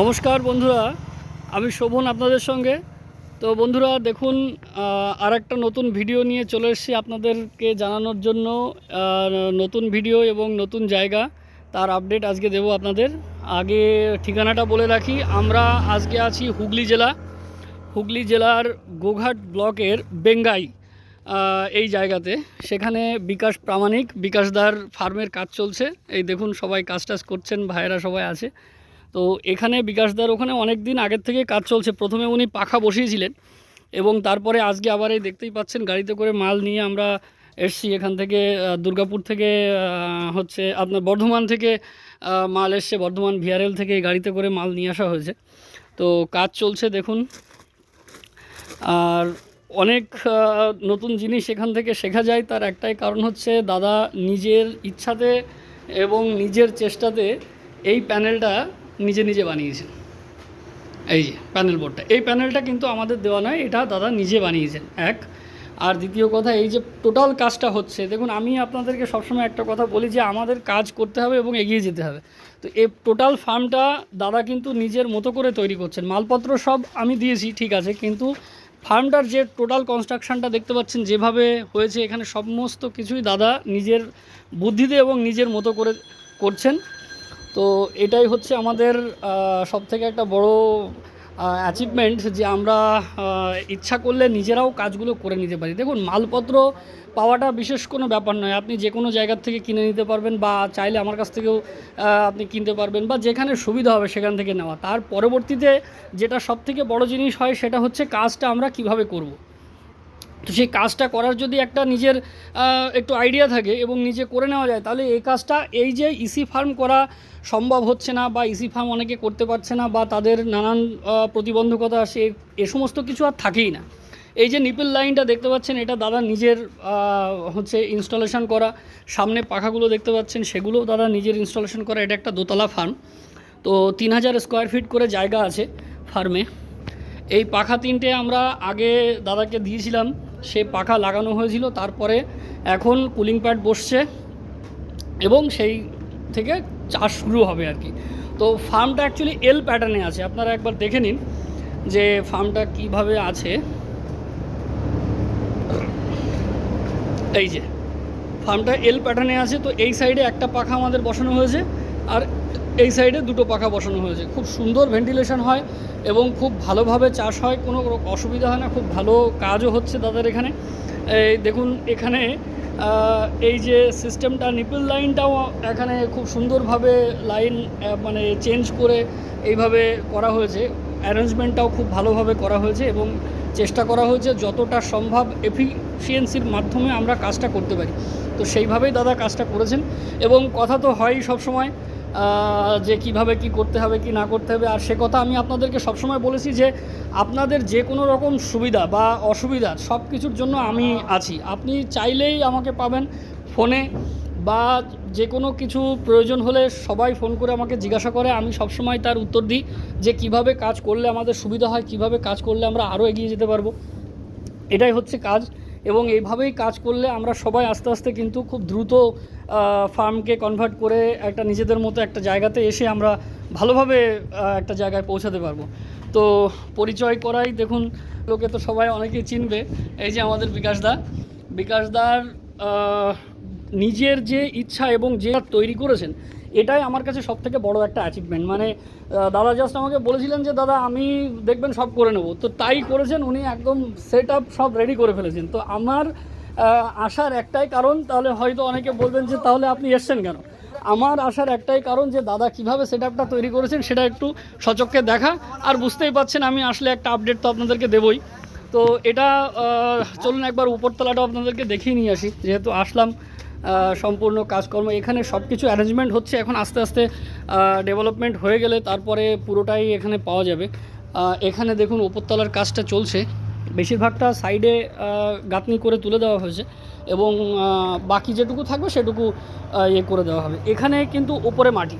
নমস্কার বন্ধুরা, আমি শোভন আপনাদের সঙ্গে। তো বন্ধুরা, দেখুন আর একটা নতুন ভিডিও নিয়ে চলে এসেছি আপনাদেরকে জানানোর জন্য। নতুন ভিডিও এবং নতুন জায়গা, তার আপডেট আজকে দেবো আপনাদের। আগে ঠিকানাটা বলে রাখি, আমরা আজকে আছি হুগলি জেলা। হুগলি জেলার গোঘাট ব্লকের বেঙ্গাই এই জায়গাতে। সেখানে বিকাশ প্রামাণিক বিকাশদার ফার্মের কাজ চলছে। এই দেখুন, সবাই কাজ টাজ করছেন, ভাইয়েরা সবাই আছে। তো এখানে বিকাশদার ওখানে অনেক দিন আগের থেকে কাজ চলছে। প্রথমে উনি পাখা বসিয়েছিলেন এবং তারপরে আজকে আবার এই দেখতেই পাচ্ছেন গাড়িতে করে মাল নিয়ে আমরা এসছি এখান থেকে দুর্গাপুর থেকে হচ্ছে আপনার বর্ধমান থেকে মাল এসছে। বর্ধমান ভিআরএল থেকে গাড়িতে করে মাল নিয়ে আসা হয়েছে। তো কাজ চলছে দেখুন। আর অনেক নতুন জিনিস এখান থেকে শেখা যায়। তার একটাই কারণ হচ্ছে দাদা নিজের ইচ্ছাতে এবং নিজের চেষ্টাতে এই প্যানেলটা নিজে নিজে বানিয়েছেন। এই যে প্যানেল বোর্ডটা এই প্যানেলটা কিন্তু আমাদের দেওয়া নয়, এটা দাদা নিজে বানিয়েছেন, এক। আর দ্বিতীয় কথা, এই যে টোটাল কাজটা হচ্ছে, দেখুন, আমি আপনাদেরকে সবসময় একটা কথা বলি যে আমাদের কাজ করতে হবে এবং এগিয়ে যেতে হবে। তো এই টোটাল ফার্মটা দাদা কিন্তু নিজের মতো করে তৈরি করছেন। মালপত্র সব আমি দিয়েছি, ঠিক আছে, কিন্তু ফার্মটার যে টোটাল কনস্ট্রাকশনটা দেখতে পাচ্ছেন, যেভাবে হয়েছে, এখানে সমস্ত কিছুই দাদা নিজের বুদ্ধিতে এবং নিজের মতো করে করছেন। তো এটাই হচ্ছে আমাদের সব থেকে একটা বড় অ্যাচিভমেন্ট যে আমরা ইচ্ছা করলে নিজেরাও কাজগুলো করে নিতে পারি। দেখুন, মালপত্র পাওয়াটা বিশেষ কোনো ব্যাপার নয়। আপনি যে কোনো জায়গার থেকে কিনে নিতে পারবেন বা চাইলে আমার কাছ থেকেও আপনি কিনতে পারবেন বা যেখানে সুবিধা হবে সেখান থেকে নেওয়া। তার পরবর্তীতে যেটা সব থেকে বড় জিনিস হয় সেটা হচ্ছে কাজটা আমরা কীভাবে করব। তো সেই কাজটা করার যদি একটা নিজের একটু আইডিয়া থাকে এবং নিজে করে নেওয়া যায়, তাহলে এই কাজটা, এই যে ইসি ফার্ম করা সম্ভব হচ্ছে না বা ইসি ফার্ম অনেকে করতে পারছে না বা তাদের নানান প্রতিবন্ধকতা সে এ সমস্ত কিছু আর থাকেই না। এই যে নিপল লাইনটা দেখতে পাচ্ছেন, এটা দাদা নিজের হচ্ছে ইনস্টলেশন করা। সামনে পাখাগুলো দেখতে পাচ্ছেন সেগুলোও দাদা নিজের ইনস্টলেশন করা। এটা একটা দোতলা ফার্ম তো তিন হাজার স্কোয়ার ফিট করে জায়গা আছে ফার্মে এই পাখা তিনটে আমরা আগে দাদাকে দিয়েছিলাম। সে পাখা লাগানো হয়েছিল, তারপরে এখন কুলিং প্যাড বসছে এবং সেই থেকে চাষ শুরু হবে আর কি। তো ফার্মটা অ্যাকচুয়ালি এল প্যাটার্নে আছে, আপনারা একবার দেখে নিন যে ফার্মটা কীভাবে আছে। এই যে, ফার্মটা এল প্যাটার্নে আছে, তো এই সাইডে একটা পাখা আমাদের বসানো হয়েছে, আর এই সাইডে দুটো পাখা বসানো হয়েছে। খুব সুন্দর ভেন্টিলেশন হয় এবং খুব ভালোভাবে চাষ হয়, কোনো অসুবিধা হয় না, খুব ভালো কাজও হচ্ছে তাদের এখানে। এই দেখুন এখানে এই যে সিস্টেমটা, নিপল লাইনটাও এখানে খুব সুন্দরভাবে লাইন মানে চেঞ্জ করে এইভাবে করা হয়েছে। অ্যারেঞ্জমেন্টটাও খুব ভালোভাবে করা হয়েছে এবং চেষ্টা করা হয়েছে যতটা সম্ভব এফিসিয়েন্সির মাধ্যমে আমরা কাজটা করতে পারি। তো সেইভাবেই দাদা কাজটা করেছেন এবং কথা তো হয়ই সবসময় যে কীভাবে কি করতে হবে, কি না করতে হবে। আর সে কথা আমি আপনাদেরকে সবসময় বলেছি যে আপনাদের যে কোনো রকম সুবিধা বা অসুবিধা সব কিছুর জন্য আমি আছি। আপনি চাইলেই আমাকে পাবেন ফোনে বা যে কোনো কিছু প্রয়োজন হলে সবাই ফোন করে আমাকে জিজ্ঞাসা করে। আমি সবসময় তার উত্তর দিই যে কীভাবে কাজ করলে আমাদের সুবিধা হয়, কীভাবে কাজ করলে আমরা আরও এগিয়ে যেতে পারব। এটাই হচ্ছে কাজ। এবং এইভাবেই কাজ করলে আমরা সবাই আস্তে আস্তে কিন্তু খুব দ্রুত ফার্মকে কনভার্ট করে একটা নিজেদের মতো একটা জায়গাতে এসে আমরা ভালোভাবে একটা জায়গায় পৌঁছাতে পারব। তো পরিচয় করাই দেখুন, লোকে তো সবাই অনেকেই চিনবে, এই যে আমাদের বিকাশদা বিকাশদার নিজের যে ইচ্ছা এবং যে তৈরি করেছেন এটাই আমার কাছে সব থেকে বড় একটা অ্যাচিভমেন্ট মানে দাদা জাস্ট আমাকে বলেছিলেন যে, দাদা, আমি দেখবেন সব করে নেব। তো তাই করেছেন, উনি একদম সেট আপ সব রেডি করে ফেলেছেন। তো আমার আসার একটাই কারণ, তাহলে হয়তো অনেকে বলবেন যে, তাহলে আপনি এসছেন কেন? আমার আসার একটাই কারণ যে, দাদা, কীভাবে সেট আপটা তৈরি করেছেন, সেটা একটু সচক্ষে দেখা। আর বুঝতেই পাচ্ছেন, আমি আসলে একটা আপডেট তো আপনাদেরকে দেবই। তো এটা চলুন একবার উপরতলাটা আপনাদেরকে দেখিয়ে নিয়ে আসি। যেহেতু আসলাম সম্পূর্ণ কাজকর্ম। এখানে সব কিছু অ্যারেঞ্জমেন্ট হচ্ছে। এখন আস্তে আস্তে ডেভেলপমেন্ট হয়ে গেলে তারপরে পুরোটাই এখানে পাওয়া যাবে। এখানে দেখুন উপরতলার কাজটা চলছে। বেশিরভাগটা সাইডে গাঁথনি করে তুলে দেওয়া হয়েছে এবং বাকি যেটুকু থাকবে সেটুকু ইয়ে করে দেওয়া হবে। এখানে কিন্তু ওপরে মাটি।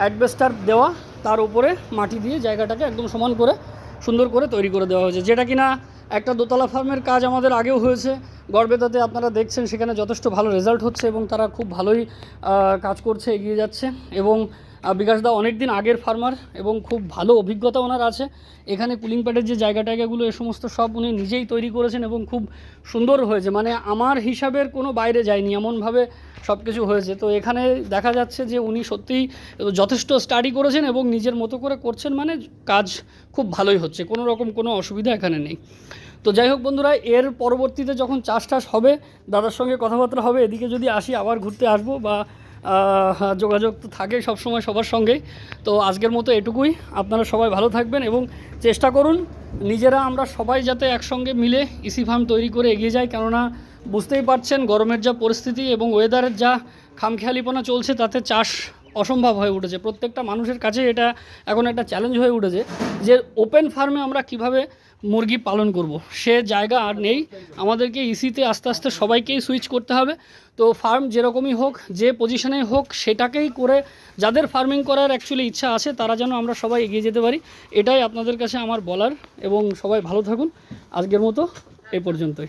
অ্যাডবেস্টার দেওয়া, তার উপরে মাটি দিয়ে জায়গাটাকে একদম সমান করে, সুন্দর করে তৈরি করে দেওয়া হয়েছে। যেটা কিনা একটা দোতলা ফার্মের কাজ আমাদের আগেও হয়েছে। গড়বেতাতে আপনারা দেখছেন সেখানে যথেষ্ট ভালো রেজাল্ট হচ্ছে এবং তারা খুব ভালোই কাজ করছে, এগিয়ে যাচ্ছে এবং বিকাশদা অনেক দিন আগের ফার্মার এবং খুব ভালো অভিজ্ঞতা ওনার আছে। এখানে কুলিং প্যাডের যে জায়গা টায়গাগুলো, এ সমস্ত সব উনি নিজেই তৈরি করেছেন এবং খুব সুন্দর হয়েছে। মানে আমার হিসাবের কোনো বাইরে যায়নি, এমনভাবে সব কিছু হয়েছে। তো এখানে দেখা যাচ্ছে যে উনি সত্যিই যথেষ্ট স্টাডি করেছেন এবং নিজের মতো করে করছেন মানে কাজ খুব ভালোই হচ্ছে, কোনো রকম কোনো অসুবিধা এখানে নেই। তো যাই হোক বন্ধুরা, এর পরবর্তীতে যখন চাষ টাস হবে, দাদার সঙ্গে কথাবার্তা হবে, এদিকে যদি আসি আবার ঘুরতে আসব বা যোগাযোগ তো থাকে সবসময় সবার সঙ্গেই। তো আজকের মতো এটুকুই। আপনারা সবাই ভালো থাকবেন এবং চেষ্টা করুন নিজেরা আমরা সবাই যাতে একসঙ্গে মিলে ইসি ফার্ম তৈরি করে এগিয়ে যাই। কেননা বুঝতেই পারছেন গরমের যা পরিস্থিতি এবং ওয়েদারের যা খামখেয়ালিপনা চলছে, তাতে চাষ অসম্ভব হয়ে উঠেছে। প্রত্যেকটা মানুষের কাছে এটা এখন একটা চ্যালেঞ্জ হয়ে উঠেছে যে ওপেন ফার্মে আমরা কীভাবে মুরগি পালন করব। সে জায়গা আর নেই। আমাদেরকে ইসিতে আস্তে আস্তে সবাইকেই সুইচ করতে হবে। তো ফার্ম যেরকমই হোক, যে পজিশনেই হোক, সেটাকেই করে যাদের ফার্মিং করার অ্যাকচুয়ালি ইচ্ছা আছে, তারা যেন আমরা সবাই এগিয়ে যেতে পারি। এটাই আপনাদের কাছে আমার বলার। এবং সবাই ভালো থাকুন। আজকের মতো এ পর্যন্তই।